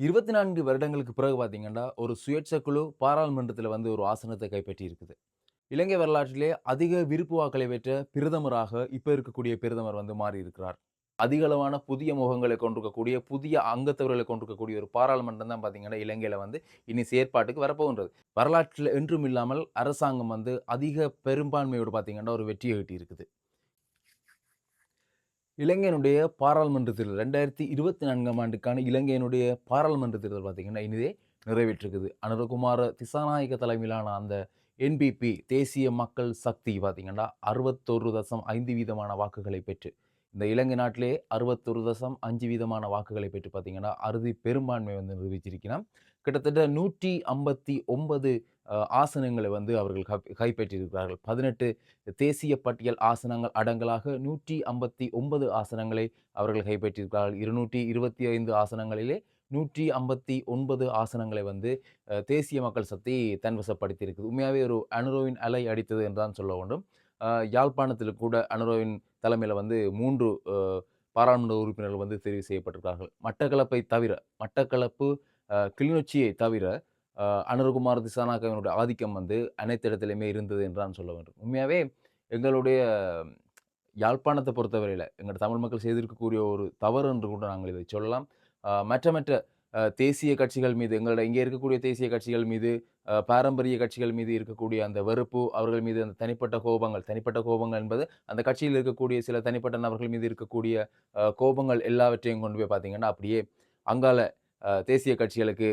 இருபத்தி நான்கு வருடங்களுக்கு பிறகு பார்த்தீங்கன்னா ஒரு சுயேட்சை குழு பாராளுமன்றத்தில் வந்து ஒரு ஆசனத்தை கைப்பற்றி இருக்குது இலங்கை வரலாற்றிலே அதிக விருப்பு வாக்களை பெற்ற பிரதமராக இப்போ இருக்கக்கூடிய பிரதமர் வந்து மாறி இருக்கிறார் அதிக அளவான புதிய முகங்களை கொண்டிருக்கக்கூடிய புதிய அங்கத்தவர்களை கொண்டிருக்கக்கூடிய ஒரு பாராளுமன்றம் தான் பார்த்தீங்கன்னா இலங்கையில் வந்து இனி செயற்பாட்டுக்கு வரப்போகின்றது. வரலாற்றில் என்றும் இல்லாமல் அரசாங்கம் வந்து அதிக பெரும்பான்மையோடு பார்த்தீங்கன்னா ஒரு வெற்றியை ஈட்டி இருக்குது இலங்கையினுடைய பாராளுமன்ற தேர்தல் ரெண்டாயிரத்தி இருபத்தி நான்காம் ஆண்டுக்கான இலங்கையினுடைய பாராளுமன்ற தேர்தல் பார்த்தீங்கன்னா இனிதே நிறைவேற்றிருக்குது. அனுரகுமார திசாநாயக தலைமையிலான அந்த என்பிபி தேசிய மக்கள் சக்தி பார்த்திங்கன்னா அறுபத்தொரு தசம் ஐந்து வீதமான வாக்குகளை பெற்று இந்த இலங்கை நாட்டிலே அறுபத்தொரு தசம் அஞ்சு வீதமான வாக்குகளை பெற்று பார்த்தீங்கன்னா அறுதி பெரும்பான்மை வந்து நிரூபிச்சிருக்கிறான். கிட்டத்தட்ட நூற்றி ஐம்பத்தி ஒன்பது ஆசனங்களை வந்து அவர்கள் கைப்பற்றியிருக்கிறார்கள். பதினெட்டு தேசிய பட்டியல் ஆசனங்கள் அடங்கலாக நூற்றி ஐம்பத்தி ஒன்பது ஆசனங்களை அவர்கள் கைப்பற்றியிருக்கிறார்கள். இருநூற்றி இருபத்தி ஐந்து ஆசனங்களிலே நூற்றி ஐம்பத்தி ஒன்பது ஆசனங்களை வந்து தேசிய மக்கள் சக்தி தன்வசப்படுத்தியிருக்குது. உண்மையாகவே ஒரு அனுரோவின் அலை அடித்தது என்றுதான் சொல்ல வேண்டும். யாழ்ப்பாணத்தில் கூட அனுரோவின் தலைமையில் வந்து மூன்று பாராளுமன்ற உறுப்பினர்கள் வந்து தெரிவு செய்யப்பட்டிருக்கிறார்கள். மட்டக்களப்பை தவிர மட்டக்களப்பு கிளிநொச்சியை தவிர அனுரகுமார் திசானாக்கவனுடைய ஆதிக்கம் வந்து அனைத்து இடத்துலையுமே இருந்தது என்றான் சொல்ல வேண்டும். உண்மையாகவே எங்களுடைய யாழ்ப்பாணத்தை பொறுத்தவரையில் எங்கள் தமிழ் மக்கள் செய்திருக்கக்கூடிய ஒரு தவறு என்று கூட நாங்கள் இதை சொல்லலாம். மற்ற மற்ற தேசிய கட்சிகள் மீது எங்களோட இங்கே இருக்கக்கூடிய தேசிய கட்சிகள் மீது பாரம்பரிய கட்சிகள் மீது இருக்கக்கூடிய அந்த வெறுப்பு அவர்கள் மீது அந்த தனிப்பட்ட கோபங்கள் தனிப்பட்ட கோபங்கள் என்பது அந்த கட்சியில் இருக்கக்கூடிய சில தனிப்பட்ட நபர்கள் மீது இருக்கக்கூடிய கோபங்கள் எல்லாவற்றையும் கொண்டு போய் பார்த்தீங்கன்னா அப்படியே அங்கால தேசிய கட்சிகளுக்கு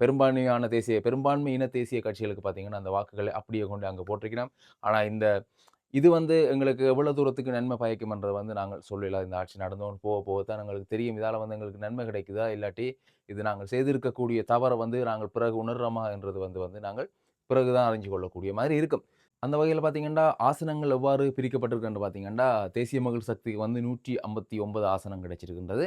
பெரும்பான்மையான தேசிய பெரும்பான்மை இன தேசிய கட்சிகளுக்கு பார்த்தீங்கன்னா அந்த வாக்குகளை அப்படியே கொண்டு அங்கே போட்டிருக்கிறோம். ஆனால் இந்த இது வந்து எங்களுக்கு எவ்வளோ தூரத்துக்கு நன்மை பயக்கும்ன்றதை வந்து நாங்கள் சொல்லலாம் இந்த ஆட்சி நடந்தோன்னு போக போக தான் எங்களுக்கு தெரியும். இதால் வந்து எங்களுக்கு நன்மை கிடைக்குதா? இல்லாட்டி இது நாங்கள் செய்திருக்கக்கூடிய தவறை வந்து நாங்கள் பிறகு உணர்றோமா? என்றது வந்து வந்து நாங்கள் பிறகு தான் அறிஞ்சு கொள்ளக்கூடிய மாதிரி இருக்கும். அந்த வகையில் பார்த்தீங்கன்னா ஆசனங்கள் எவ்வாறு பிரிக்கப்பட்டிருக்குன்னு பார்த்தீங்கன்னா தேசிய மகள் சக்திக்கு வந்து நூற்றி ஐம்பத்தி ஒன்பது ஆசனம் கிடைச்சிருக்கின்றது.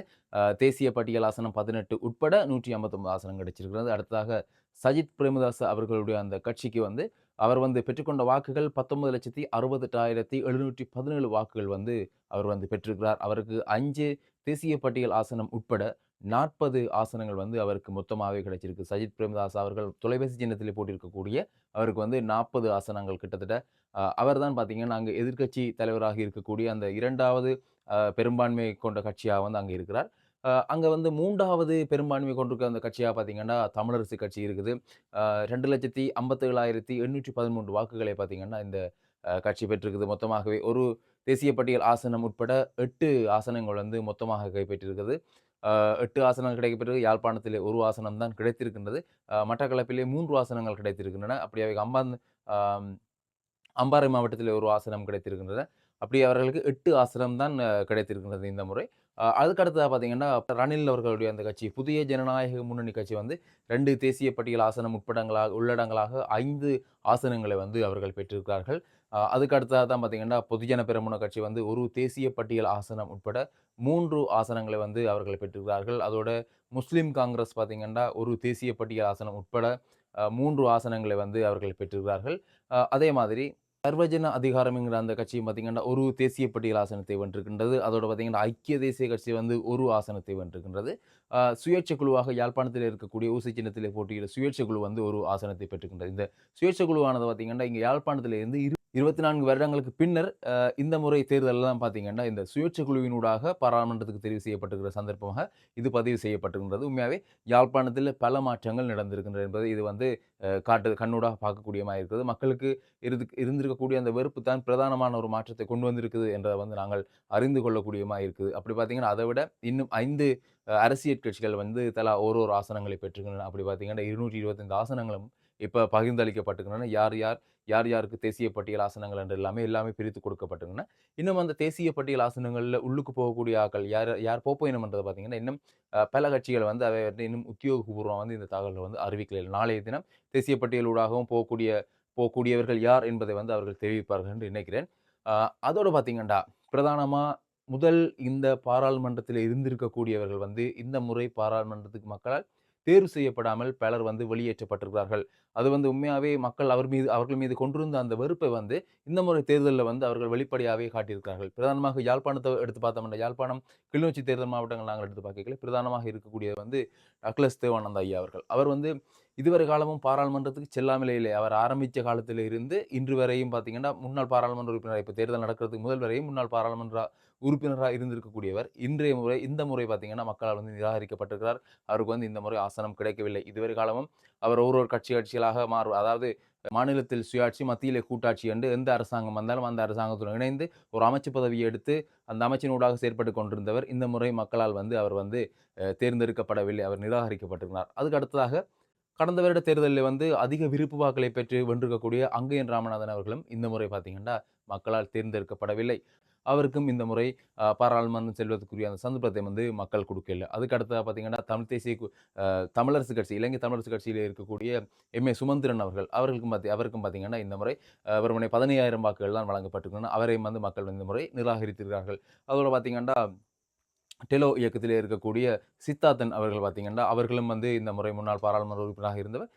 தேசிய பட்டியல் ஆசனம் பதினெட்டு உட்பட நூற்றி ஐம்பத்தொம்பது ஆசனம் கிடைச்சிருக்கிறது. அடுத்ததாக சஜித் பிரேமதாஸ் அவர்களுடைய அந்த கட்சிக்கு வந்து அவர் வந்து பெற்றுக்கொண்ட வாக்குகள் பத்தொன்பது லட்சத்தி அறுபத்தெட்டாயிரத்தி எழுநூற்றி பதினேழு வாக்குகள் வந்து அவர் வந்து பெற்றிருக்கிறார். அவருக்கு அஞ்சு தேசிய பட்டியல் ஆசனம் உட்பட நாற்பது ஆசனங்கள் வந்து அவருக்கு மொத்தமாகவே கிடைச்சிருக்கு. சஜித் பிரேமதாஸ் அவர்கள் தொலைபேசி சின்னத்தில் போட்டிருக்கக்கூடிய அவருக்கு வந்து நாற்பது ஆசனங்கள் கிட்டத்தட்ட. அவர் தான் பார்த்தீங்கன்னா அங்கே எதிர்கட்சி தலைவராக இருக்கக்கூடிய அந்த இரண்டாவது பெரும்பான்மை கொண்ட கட்சியாக வந்து அங்கே இருக்கிறார். அங்கே வந்து மூன்றாவது பெரும்பான்மை கொண்டிருக்க அந்த கட்சியாக பார்த்தீங்கன்னா தமிழரசு கட்சி இருக்குது. ரெண்டு லட்சத்தி ஐம்பத்தேழாயிரத்தி எண்ணூற்றி பதிமூன்று வாக்குகளை பார்த்தீங்கன்னா இந்த கட்சி பெற்றிருக்குது. மொத்தமாகவே ஒரு தேசிய பட்டியல் ஆசனம் உட்பட எட்டு ஆசனங்கள் வந்து மொத்தமாக கைப்பற்றிருக்குது. எட்டு ஆசனங்கள் கிடைக்கப்பெற்றது யாழ்ப்பாணத்தில் ஒரு ஆசனம் தான் கிடைத்திருக்கின்றது. மட்டக்களப்பிலே மூன்று ஆசனங்கள் கிடைத்திருக்கின்றன. அப்படி அவை அம்பான் அம்பாறை மாவட்டத்தில் ஒரு ஆசனம் கிடைத்திருக்கின்றன. அப்படி அவர்களுக்கு எட்டு ஆசனம் தான் கிடைத்திருக்கின்றது இந்த முறை. அதுக்கடுத்ததாக பார்த்தீங்கன்னா ரணில் அவர்களுடைய அந்த கட்சி புதிய ஜனநாயக முன்னணி கட்சி வந்து ரெண்டு தேசிய பட்டியல் ஆசனம் உட்படங்களாக உள்ளடங்களாக ஐந்து ஆசனங்களை வந்து அவர்கள் பெற்றிருக்கிறார்கள். அதுக்கு அடுத்ததாக தான் பார்த்தீங்கன்னா பொதுஜன பெருமுன கட்சி வந்து ஒரு தேசிய பட்டியல் ஆசனம் உட்பட மூன்று ஆசனங்களை வந்து அவர்கள் பெற்றிருக்கிறார்கள். அதோட முஸ்லீம் காங்கிரஸ் பார்த்தீங்கன்னா ஒரு தேசிய பட்டியல் ஆசனம் உட்பட மூன்று ஆசனங்களை வந்து அவர்கள் பெற்றிருக்கிறார்கள். அதே மாதிரி சர்வஜன அதிகாரம்ங்கிற அந்த கட்சியும் பார்த்தீங்கன்னா ஒரு தேசிய பட்டியல் ஆசனத்தை வென்றிருக்கின்றது. அதோட பார்த்தீங்கன்னா ஐக்கிய தேசிய கட்சி வந்து ஒரு ஆசனத்தை வென்றிருக்கின்றது. சுயேட்சை குழுவாக யாழ்ப்பாணத்தில் இருக்கக்கூடிய ஊசி சின்னத்தில் போட்டியிட சுயேட்சை குழு வந்து ஒரு ஆசனத்தை பெற்றுக்கின்றது. இந்த சுயேட்சை குழுவானது பார்த்திங்கன்னா இங்கே யாழ்ப்பாணத்தில் இருந்து இரு இருபத்தி நான்கு வருடங்களுக்கு பின்னர் இந்த முறை தேர்தலெல்லாம் பார்த்தீங்கன்னா இந்த சுயேட்சை குழுவினூடாக பாராளுமன்றத்துக்கு தெரிவு செய்யப்பட்டிருக்கிற சந்தர்ப்பமாக இது பதிவு செய்யப்பட்டிருக்கின்றது. உண்மையாகவே யாழ்ப்பாணத்தில் பல மாற்றங்கள் நடந்திருக்கின்றது என்பது இது வந்து காட்டு கண்ணூடாக பார்க்கக்கூடியமாக இருக்கிறது. மக்களுக்கு இருந்து இருந்திருக்கக்கூடிய அந்த வெறுப்பு தான் பிரதானமான ஒரு மாற்றத்தை கொண்டு வந்திருக்குது என்றதை வந்து நாங்கள் அறிந்து கொள்ளக்கூடியமாக இருக்குது. அப்படி பார்த்தீங்கன்னா அதை விட இன்னும் ஐந்து அரசியல் கட்சிகள் வந்து தலா ஒரு ஒரு ஆசனங்களை பெற்றுக்கின்றன. அப்படி பார்த்தீங்கன்னா இருநூற்றி இருபத்தைந்து ஆசனங்களும் இப்போ பகிர்ந்தளிக்கப்பட்டிருக்கின்றன. யார் யார் யார் யாருக்கு தேசிய பட்டியல் ஆசனங்கள் என்று எல்லாமே எல்லாமே பிரித்து கொடுக்கப்பட்டிருக்குன்னா இன்னும் அந்த தேசிய பட்டியல் ஆசனங்களில் உள்ளுக்கு போகக்கூடிய ஆக்கள் யார் யார் போயினம்ன்றது பார்த்தீங்கன்னா இன்னும் பல கட்சிகள் வந்து அவை வந்து இன்னும் உத்தியோகபூர்வம் வந்து இந்த தகவல்கள் வந்து அறிவிக்கலை. நாளைய தினம் தேசிய பட்டியலூடாகவும் போகக்கூடிய போகக்கூடியவர்கள் யார் என்பதை வந்து அவர்கள் தெரிவிப்பார்கள் என்று நினைக்கிறேன். அதோடு பார்த்தீங்கன்னா பிரதானமாக முதல் இந்த பாராளுமன்றத்தில் இருந்திருக்கக்கூடியவர்கள் வந்து இந்த முறை பாராளுமன்றத்துக்கு மக்களால் தேர்வு செய்யப்படாமல் பலர் வந்து வெளியேற்றப்பட்டிருக்கிறார்கள். அது வந்து உண்மையாகவே மக்கள் அவர் மீது அவர்கள் மீது கொண்டிருந்த அந்த வெறுப்பை வந்து இந்த முறை தேர்தலில் வந்து அவர்கள் வெளிப்படையாகவே காட்டியிருக்கிறார்கள். பிரதானமாக யாழ்ப்பாணத்தை எடுத்து பார்த்தோம்னா யாழ்ப்பாணம் கிளிநொச்சி தேர்தல் மாவட்டங்கள் நாங்கள் எடுத்து பார்க்கல பிரதானமாக இருக்கக்கூடியது வந்து அக்லஸ் தேவானந்த ஐயா அவர்கள். அவர் வந்து இதுவரை காலமும் பாராளுமன்றத்துக்கு செல்லாமலே இல்லை. அவர் ஆரம்பித்த காலத்தில் இருந்து இன்று வரையும் பார்த்தீங்கன்னா முன்னாள் பாராளுமன்ற உறுப்பினர் இப்போ தேர்தல் நடக்கிறதுக்கு முதல் வரையும் முன்னாள் பாராளுமன்ற உறுப்பினராக இருந்திருக்கக்கூடியவர். இன்றைய முறை இந்த முறை பார்த்தீங்கன்னா மக்களால் வந்து நிராகரிக்கப்பட்டிருக்கிறார். அவருக்கு வந்து இந்த முறை ஆசனம் கிடைக்கவில்லை. இதுவரை காலமும் அவர் ஒரு ஒரு கட்சி கட்சிகளாக மாறு அதாவது மாநிலத்தில் சுயாட்சி மத்தியிலே கூட்டாட்சி என்று எந்த அரசாங்கம் வந்தாலும் அந்த அரசாங்கத்துடன் இணைந்து ஒரு அமைச்சு பதவியை எடுத்து அந்த அமைச்சினூடாக செயற்பட்டு கொண்டிருந்தவர். இந்த முறை மக்களால் வந்து அவர் வந்து தேர்ந்தெடுக்கப்படவில்லை. அவர் நிராகரிக்கப்பட்டிருக்கிறார். அதுக்கு அடுத்ததாக கடந்த வருட தேர்தலில் வந்து அதிக விருப்பு வாக்களை பெற்று வென்றிருக்கக்கூடிய அங்கையன் ராமநாதன் அவர்களும் இந்த முறை பார்த்தீங்கன்னா மக்களால் தேர்ந்தெடுக்கப்படவில்லை. அவருக்கும் இந்த முறை பாராளுமன்றம் செல்வதற்குரிய அந்த சந்தர்ப்பத்தை வந்து மக்கள் கொடுக்கல அதுக்கு அடுத்ததாக பார்த்தீங்கன்னா தமிழ் தேசிய தமிழரசு கட்சி இலங்கை தமிழரசு கட்சியில் இருக்கக்கூடிய எம். ஏ. சுமந்திரன் அவர்கள் அவர்களுக்கும் பார்த்தி அவருக்கும் பார்த்தீங்கன்னா இந்த முறை வெறுமனை பதினையாயிரம் வாக்குகள் தான் வழங்கப்பட்டிருக்கணும் அவரையும் வந்து மக்கள் இந்த முறை நிராகரித்திருக்கிறார்கள். அதோட பார்த்தீங்கன்னா டெலோ இயக்கத்திலே இருக்கக்கூடிய சித்தார்த்தன் அவர்கள் பார்த்தீங்கன்னா அவர்களும் வந்து இந்த முறை முன்னாள் பாராளுமன்ற உறுப்பினராக இருந்தவர்.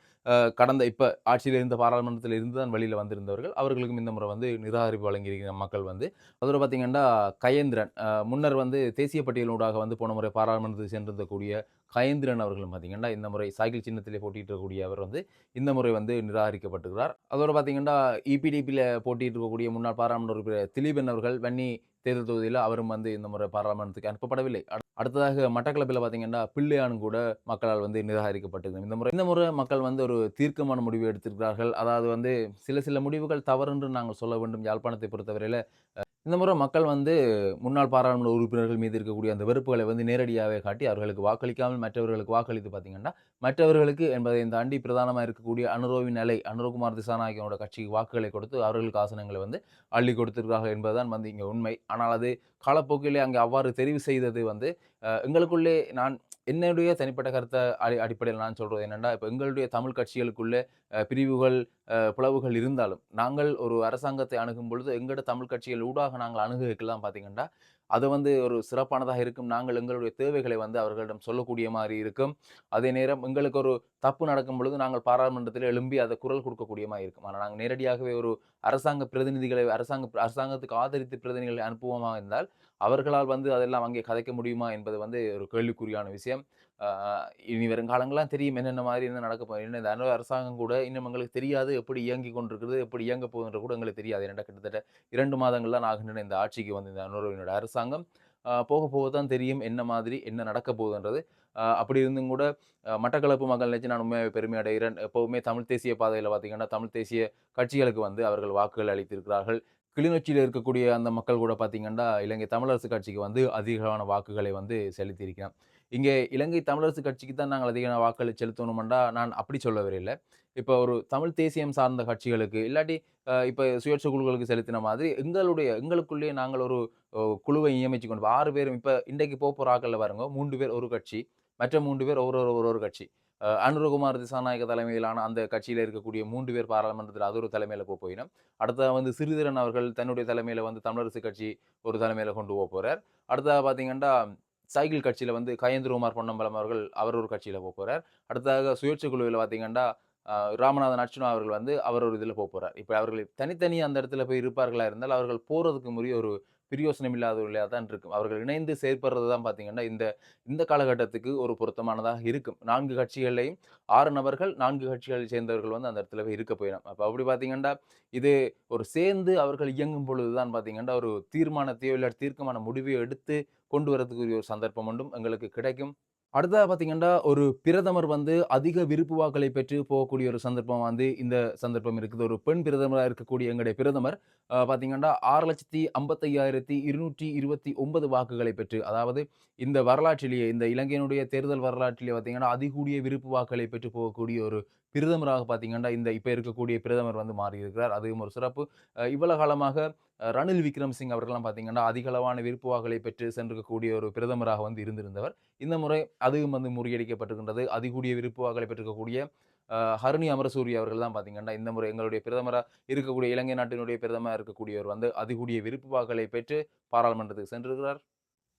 கடந்த இப்போ ஆட்சியில் இருந்த பாராளுமன்றத்தில் இருந்து தான் வெளியில் வந்திருந்தவர்கள். அவர்களுக்கும் இந்த முறை வந்து நிராகரிப்பு வழங்கியிருக்கிற மக்கள் வந்து அதோட பார்த்தீங்கன்னா கயேந்திரன் முன்னர் வந்து தேசிய பட்டியலூடாக வந்து போன முறை பாராளுமன்றத்தில் சென்றிருந்தக்கூடிய கயந்திரன் அவர்களும் பார்த்தீங்கன்னா இந்த முறை சைக்கிள் சின்னத்திலே போட்டியிடக்கூடிய அவர் வந்து இந்த முறை வந்து நிராகரிக்கப்பட்டுகிறார் அதோடு பார்த்தீங்கன்னா இபிடிபியில் போட்டியிட்டு இருக்கக்கூடிய முன்னாள் பாராளுமன்ற உறுப்பினர் திலீபன் அவர்கள் வன்னி தேர்தல் தொகுதியில் அவரும் வந்து இந்த முறை பாராளுமன்றத்துக்கு அனுப்பப்படவில்லை. அடுத்ததாக மட்டக்களப்பில் பார்த்தீங்கன்னா பிள்ளையானும் கூட மக்களால் வந்து நிராகரிக்கப்பட்டிருக்கு இந்த முறை இந்த முறை மக்கள் வந்து ஒரு தீர்க்கமான முடிவு எடுத்திருக்கிறார்கள். அதாவது வந்து சில சில முடிவுகள் தவறு என்று நாங்கள் சொல்ல வேண்டும். யாழ்ப்பாணத்தை பொறுத்தவரையில் இந்த முறை மக்கள் வந்து முன்னாள் பாராளுமன்ற உறுப்பினர்கள் மீது இருக்கக்கூடிய அந்த வெறுப்புகளை வந்து நேரடியாகவே காட்டி அவர்களுக்கு வாக்களிக்காமல் மற்றவர்களுக்கு வாக்களித்து பார்த்தீங்கன்னா மற்றவர்களுக்கு என்பதை தாண்டி பிரதானமாக இருக்கக்கூடிய அனுரோவின் நிலை அனுரகுமார் திசாநாயகனோட கட்சிக்கு வாக்குகளை கொடுத்து அவர்களுக்கு ஆசனங்களை வந்து அள்ளி கொடுத்திருக்கிறார்கள் என்பதுதான் வந்து இங்கே உண்மை. ஆனால் அது காலப்போக்கிலே அங்கே அவ்வாறு தெரிவு செய்தது வந்து எங்களுக்குள்ளே நான் என்னுடைய தனிப்பட்ட கருத்தை அடி அடிப்படையில் நான் சொல்கிறது என்னென்னா இப்போ எங்களுடைய தமிழ் கட்சிகளுக்குள்ளே பிரிவுகள் பிளவுகள் இருந்தாலும் நாங்கள் ஒரு அரசாங்கத்தை அணுகும் பொழுது எங்களோட தமிழ் கட்சிகள் ஊடாக நாங்கள் அணுகுக்கலாம் பார்த்தீங்கன்னா அது வந்து ஒரு சிறப்பானதாக இருக்கும். நாங்கள் எங்களுடைய தேவைகளை வந்து அவர்களிடம் சொல்லக்கூடிய மாதிரி இருக்கும். அதே நேரம் எங்களுக்கு ஒரு தப்பு நடக்கும் பொழுது நாங்கள் பாராளுமன்றத்தில் எழும்பி அதை குரல் கொடுக்கக்கூடிய மாதிரி இருக்கும். ஆனால் நாங்கள் நேரடியாகவே ஒரு அரசாங்க பிரதிநிதிகளை அரசாங்க அரசாங்கத்துக்கு ஆதரித்து பிரதிநிதிகளை அனுப்புவோமாக இருந்தால் அவர்களால் வந்து அதெல்லாம் அங்கே கதைக்க முடியுமா என்பது வந்து ஒரு கேள்விக்குறியான விஷயம். இனி வருங்காலங்களாம் தெரியும் என்னென்ன மாதிரி என்ன நடக்க போகுது. என்ன இந்த அரசாங்கம் கூட இன்னும் எங்களுக்கு தெரியாது. எப்படி இயங்கி கொண்டிருக்கிறது எப்படி இயங்க போகுதுன்ற கூட எங்களுக்கு தெரியாது. என்ன கிட்டத்தட்ட இரண்டு மாதங்கள் தான் ஆகின்றன இந்த ஆட்சிக்கு வந்து இந்த அனுரவினோட அரசாங்கம். போக போக தான் தெரியும் என்ன மாதிரி என்ன நடக்க போகுதுன்றது. அப்படி இருந்தும் கூட மட்டக்களப்பு மக்கள் நினைச்சு நான் உண்மையாக பெருமை அடைகிறேன். எப்போவுமே தமிழ் தேசிய பாதையில் பார்த்திங்கன்னா தமிழ் தேசிய கட்சிகளுக்கு வந்து அவர்கள் வாக்குகள் அளித்திருக்கிறார்கள். கிளிநொச்சியில் இருக்கக்கூடிய அந்த மக்கள் கூட பார்த்திங்கன்னா இலங்கை தமிழரசு கட்சிக்கு வந்து அதிகமான வாக்குகளை வந்து செலுத்தியிருக்கிறேன். இங்கே இலங்கை தமிழரசு கட்சிக்கு தான் நாங்கள் அதிகமான வாக்களி செலுத்தணுமெண்டா நான் அப்படி சொல்ல வரையில்லை இப்போ ஒரு தமிழ் தேசியம் சார்ந்த கட்சிகளுக்கு இல்லாட்டி இப்போ சுயேட்சை குழுக்களுக்கு செலுத்தின மாதிரி எங்களுடைய எங்களுக்குள்ளேயே நாங்கள் ஒரு குழுவை நியமிச்சு கொண்டு ஆறு பேரும் இப்போ இன்றைக்கு போக போகிற ஆக்களில் பாருங்க மூன்று பேர் ஒரு கட்சி மற்ற மூன்று பேர் ஒரு ஒரு ஒரு கட்சி. அனுரகுமார் திசாநாயக தலைமையிலான அந்த கட்சியில் இருக்கக்கூடிய மூன்று பேர் பாராளுமன்றத்தில் அது ஒரு தலைமையில் போக போயிடும். அடுத்ததாக வந்து சிறிதரன் அவர்கள் தன்னுடைய தலைமையில் வந்து தமிழரசு கட்சி ஒரு தலைமையில் கொண்டு போக போகிறார் அடுத்ததாக பார்த்தீங்கன்னா சைக்கிள் கட்சியில் வந்து கயேந்திரகுமார் பொன்னம்பலம் அவர்கள் அவர் ஒரு கட்சியில் போக போகிறார் அடுத்ததாக சுயேட்சை குழுவில் பார்த்தீங்கன்னா ராமநாதன் அர்ச்சுனா அவர்கள் வந்து அவர் ஒரு இதில் போக போகிறார் இப்போ அவர்கள் தனித்தனி அந்த இடத்துல போய் இருப்பார்களா இருந்தால் அவர்கள் போகிறதுக்கு முறைய ஒரு பிரியோசனம் இல்லாதவர்களாக தான் இருக்கும். அவர்கள் இணைந்து செயற்படுறது தான் பார்த்தீங்கன்னா இந்த இந்த காலகட்டத்துக்கு ஒரு பொருத்தமானதாக இருக்கும். நான்கு கட்சிகளையும் ஆறு நபர்கள் நான்கு கட்சிகளை சேர்ந்தவர்கள் வந்து அந்த இடத்துல போய் இருக்க போயிடும். அப்போ அப்படி பார்த்தீங்கன்னா இது ஒரு சேர்ந்து அவர்கள் இயங்கும் பொழுது தான் பார்த்தீங்கன்னா ஒரு தீர்மானத்தையோ இல்லை தீர்க்கமான முடிவையோ எடுத்து கொண்டு வரதுக்குரிய ஒரு சந்தர்ப்பம் உண்டும் எங்களுக்கு கிடைக்கும். அடுத்ததாக பார்த்தீங்கன்னா ஒரு பிரதமர் வந்து அதிக விருப்பு வாக்களை பெற்று போகக்கூடிய ஒரு சந்தர்ப்பம் வந்து இந்த சந்தர்ப்பம் இருக்குது. ஒரு பெண் பிரதமராக இருக்கக்கூடிய எங்களுடைய பிரதமர் பார்த்தீங்கன்னா ஆறு லட்சத்தி ஐம்பத்தையாயிரத்தி இருநூற்றி இருபத்தி ஒன்பது வாக்குகளை பெற்று அதாவது இந்த வரலாற்றிலேயே இந்த இலங்கையினுடைய தேர்தல் வரலாற்றிலேயே பார்த்தீங்கன்னா அதிகூடிய விருப்பு வாக்களை பெற்று போகக்கூடிய ஒரு பிரதமராக பார்த்தீங்கன்னா இந்த இப்போ இருக்கக்கூடிய பிரதமர் வந்து மாறி இருக்கிறார் அதுவும் ஒரு சிறப்பு. இவ்வளவு காலமாக ரணில் விக்ரம்சிங் அவர்கள்லாம் பார்த்தீங்கன்னா அதிகளவான விருப்பு வாக்களை பெற்று சென்றிருக்கக்கூடிய ஒரு பிரதமராக வந்து இருந்திருந்தவர். இந்த முறை அதுவும் வந்து முறியடிக்கப்பட்டிருக்கின்றது. அதிகூடிய விருப்பு வாக்களை பெற்றிருக்கக்கூடிய ஹரணி அமரசூரி அவர்கள் தான் பார்த்தீங்கன்னா இந்த முறை எங்களுடைய பிரதமராக இருக்கக்கூடிய இலங்கை நாட்டினுடைய பிரதமராக இருக்கக்கூடியவர் வந்து அதிகூடிய விருப்பு வாக்களை பெற்று பாராளுமன்றத்துக்கு சென்றிருக்கிறார்.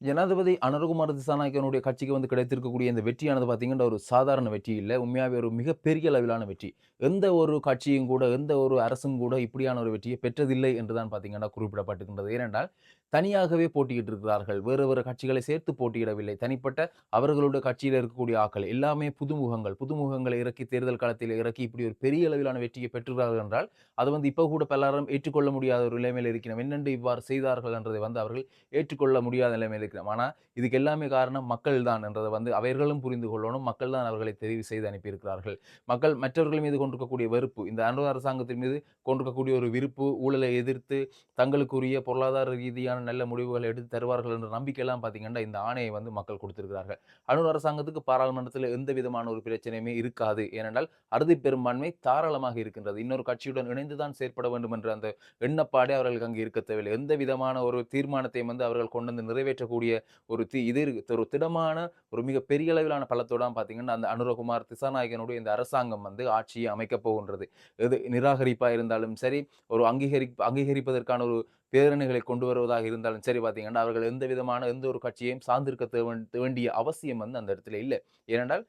ஜனாதிபதி அனுரகுமார் திசாநாயக்கனுடைய கட்சிக்கு வந்து கிடைத்திருக்கக்கூடிய இந்த வெற்றியானது பார்த்தீங்கன்னா ஒரு சாதாரண வெற்றி இல்லை. உண்மையாகவே ஒரு மிகப்பெரிய அளவிலான வெற்றி. எந்த ஒரு கட்சியும் கூட எந்த ஒரு அரசும் கூட இப்படியான ஒரு வெற்றியை பெற்றதில்லை என்றுதான் பார்த்திங்கன்னா குறிப்பிடப்பட்டிருக்கின்றது. ஏனென்றால் தனியாகவே போட்டியிட்டு இருக்கிறார்கள். வேறு வேறு கட்சிகளை சேர்த்து போட்டியிடவில்லை. தனிப்பட்ட அவர்களுடைய கட்சியில் இருக்கக்கூடிய ஆக்கள் எல்லாமே புதுமுகங்கள். புதுமுகங்களை இறக்கி தேர்தல் காலத்தில் இறக்கி இப்படி ஒரு பெரிய அளவிலான வெற்றியை பெற்றுகிறார்கள் என்றால் அது வந்து இப்போ கூட பலரும் ஏற்றுக்கொள்ள முடியாத ஒரு நிலைமையில் இருக்கிறோம். என்னென்று இவ்வாறு செய்தார்கள் என்றதை வந்து அவர்கள் ஏற்றுக்கொள்ள முடியாத நிலைமையில் இருக்கிறோம். ஆனால் இதுக்கு எல்லாமே காரணம் மக்கள் தான் என்றதை வந்து அவர்களும் புரிந்து கொள்ளணும். மக்கள் தான் அவர்களை தெரிவு செய்து அனுப்பியிருக்கிறார்கள். மக்கள் மற்றவர்கள் மீது கொண்டிருக்கக்கூடிய வெறுப்பு இந்த அனுர அரசாங்கத்தின் மீது கொண்டிருக்கக்கூடிய ஒரு விருப்பு ஊழலை எதிர்த்து தங்களுக்குரிய பொருளாதார ரீதியான நல்ல முடிவுகளை எடுத்து தருவார்கள் என்ற நம்பிக்கையெல்லாம் பார்த்தீங்கன்னா இந்த ஆணையை வந்து மக்கள் கொடுத்திருக்கிறார்கள். அனூர் அரசாங்கத்துக்கு பாராளுமன்றத்தில் எந்த விதமான ஒரு பிரச்சனையுமே இருக்காது. ஏனென்றால் அறுதி பெரும்பான்மை தாராளமாக இருக்கின்றது. இன்னொரு கட்சியுடன் இணைந்துதான் செயற்பட வேண்டும் என்ற அந்த எண்ணப்பாடே அவர்களுக்கு அங்கு இருக்க தேவையில்லை. எந்த விதமான ஒரு தீர்மானத்தையும் வந்து அவர்கள் கொண்டு வந்து நிறைவேற்றக்கூடிய ஒரு தி இது ஒரு திடமான ஒரு மிக பெரிய அளவிலான பலத்தோட பார்த்தீங்கன்னா அந்த அனுரகுமார் திசாநாயகனுடைய இந்த அரசாங்கம் வந்து ஆட்சியை அமைக்கப் போகின்றது. எது நிராகரிப்பாக இருந்தாலும் சரி ஒரு அங்கீகரி அங்கீகரிப்பதற்கான ஒரு பேரணிகளை கொண்டு வருவதாக இருந்தாலும் சரி பார்த்தீங்கன்னா அவர்கள் எந்த விதமான எந்த ஒரு கட்சியையும் சார்ந்திருக்க வேண்டிய அவசியம் வந்து அந்த இடத்துல இல்லை. ஏனென்றால்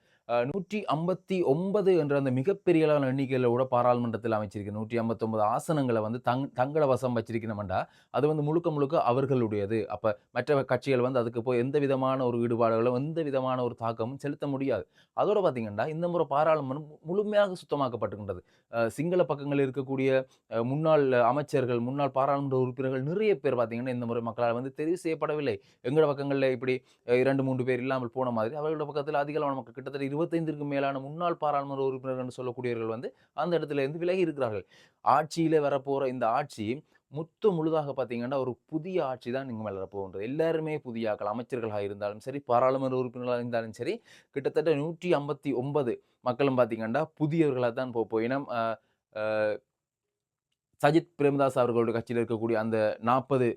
நூற்றி ஐம்பத்தி ஒன்பது என்ற அந்த மிகப்பெரிய அளவான எண்ணிக்கையில் கூட பாராளுமன்றத்தில் அமைச்சிருக்கு நூற்றி ஐம்பத்தொன்பது ஆசனங்களை வந்து தங் தங்கள வசம் வச்சிருக்கணும்டா அது வந்து முழுக்க முழுக்க அவர்களுடையது. அப்போ மற்ற கட்சிகள் வந்து அதுக்கு போய் எந்த விதமான ஒரு ஈடுபாடுகளும் எந்த விதமான ஒரு தாக்கமும் செலுத்த முடியாது. அதோட பார்த்தீங்கன்னா இந்த முறை பாராளுமன்றம் முழுமையாக சுத்தமாக்கப்பட்டுகின்றது சிங்கள பக்கங்களில் இருக்கக்கூடிய முன்னாள் அமைச்சர்கள் முன்னாள் பாராளுமன்ற உறுப்பினர்கள் நிறைய பேர் பார்த்தீங்கன்னா இந்த முறை மக்களால் வந்து தெரிவு செய்யப்படவில்லை. எங்களோட பக்கங்களில் இப்படி இரண்டு மூன்று பேர் இல்லாமல் போன மாதிரி அவர்களோட பக்கத்தில் அதிகளவான மக்கள் கிட்டத்தட்ட இருபத்தைந்திற்கும் மேலான முன்னாள் பாராளுமன்ற உறுப்பினர்கள் என்று சொல்லக்கூடியவர்கள் வந்து அந்த இடத்துல இருந்து விலகி இருக்கிறார்கள். ஆட்சியிலே வரப்போகிற இந்த ஆட்சி முத்து முழுதாக பார்த்தீங்கன்னா ஒரு புதிய ஆட்சி தான் இங்கே மேலே போகின்றது எல்லாருமே புதிய ஆக்கள் அமைச்சர்களாக இருந்தாலும் சரி பாராளுமன்ற உறுப்பினர்களாக இருந்தாலும் சரி கிட்டத்தட்ட நூற்றி ஐம்பத்தி ஒன்பது மக்களும் பார்த்தீங்கன்னா புதியவர்களாக தான் போக ஏன்னா சஜித் பிரேமதாஸ் அவர்களுடைய கட்சியில் இருக்கக்கூடிய அந்த நாற்பது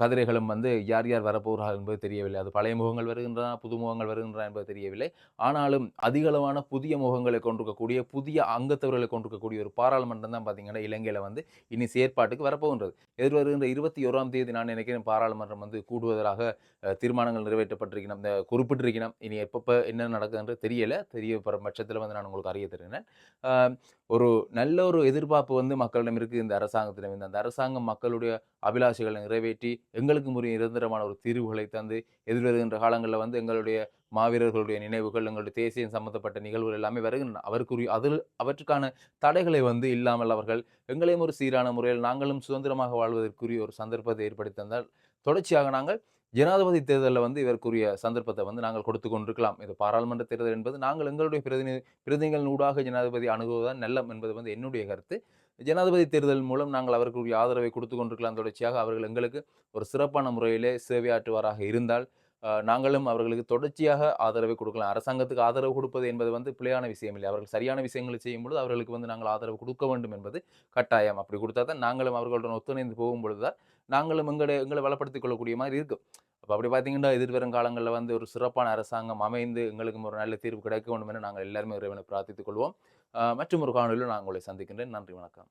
கதிரைகளும் வந்து யார் யார் வரப்போகிறார்கள் என்பது தெரியவில்லை. அது பழைய முகங்கள் வருகின்றன புது முகங்கள் வருகின்றன என்பது தெரியவில்லை. ஆனாலும் அதிகளவான புதிய முகங்களை கொண்டிருக்கக்கூடிய புதிய அங்கத்தவர்களை கொண்டிருக்கக்கூடிய ஒரு பாராளுமன்றம் தான் பார்த்தீங்கன்னா இலங்கையில் வந்து இனி செயற்பாட்டுக்கு வரப்போகின்றது. எதிர்வருகின்ற இருபத்தி ஓராம் தேதி நான் நினைக்கிறேன் பாராளுமன்றம் வந்து கூடுவதாக தீர்மானங்கள் நிறைவேற்றப்பட்டிருக்கணும் இந்த குறிப்பிட்டிருக்கணும். இனி எப்பப்போ என்ன நடக்குதுன்றது தெரியலை. தெரிய பட்சத்தில் வந்து நான் உங்களுக்கு அறிய தருகிறேன். ஒரு நல்ல ஒரு எதிர்பார்ப்பு வந்து மக்களிடம் இருக்குது இந்த அரசாங்கத்திடம். இந்த அந்த அரசாங்கம் மக்களுடைய அபிலாஷைகளை நிறைவேற்றி எங்களுக்கு முறை நிரந்தரமான ஒரு தீர்வுகளை தந்து எதிர்வருகின்ற காலங்களில் வந்து எங்களுடைய மாவீரர்களுடைய நினைவுகள் எங்களுடைய தேசியம் சம்பந்தப்பட்ட நிகழ்வுகள் எல்லாமே வருகின்றன. அவருக்குரிய அதில் அவற்றுக்கான தடைகளை வந்து இல்லாமல் அவர்கள் எங்களையும் ஒரு சீரான முறையில் நாங்களும் சுதந்திரமாக வாழ்வதற்குரிய ஒரு சந்தர்ப்பத்தை ஏற்படுத்தி தந்தால் தொடர்ச்சியாக நாங்கள் ஜனாதிபதி தேர்தலில் வந்து இவருக்குரிய சந்தர்ப்பத்தை வந்து நாங்கள் கொடுத்து கொண்டிருக்கலாம். இது பாராளுமன்ற தேர்தல் என்பது நாங்கள் எங்களுடைய பிரதிநிதி பிரதிநிதிகள் ஊடாக ஜனாதிபதி அணுகுவதுதான் நல்லம் என்பது வந்து என்னுடைய கருத்து. ஜனாதிபதி தேர்தல் மூலம் நாங்கள் அவர்களுடைய ஆதரவை கொடுத்து கொண்டிருக்கலாம். தொடர்ச்சியாக அவர்கள் எங்களுக்கு ஒரு சிறப்பான முறையிலே சேவையாற்றுவாராக இருந்தால் நாங்களும் அவர்களுக்கு தொடர்ச்சியாக ஆதரவை கொடுக்கலாம். அரசாங்கத்துக்கு ஆதரவு கொடுப்பது என்பது வந்து பிழையான விஷயம் இல்லை. அவர்கள் சரியான விஷயங்களை செய்யும் பொழுது அவர்களுக்கு வந்து நாங்கள் ஆதரவு கொடுக்க வேண்டும் என்பது கட்டாயம். அப்படி கொடுத்தா தான் நாங்களும் அவர்களுடன் ஒத்துணைந்து போகும் பொழுது தான் நாங்களும் எங்களை எங்களை வளப்படுத்திக் கொள்ளக்கூடிய மாதிரி இருக்கும். அப்போ அப்படி பார்த்தீங்கன்னா எதிர்வரும் காலங்களில் வந்து ஒரு சிறப்பான அரசாங்கம் அமைந்து எங்களுக்கும் ஒரு நல்ல தீர்வு கிடைக்க வேண்டும் என நாங்கள் எல்லாருமே இறைவனை பிரார்த்தித்துக் கொள்வோம். மற்றும் ஒரு காணொலியில் நான் உங்களை சந்திக்கின்றேன். நன்றி வணக்கம்.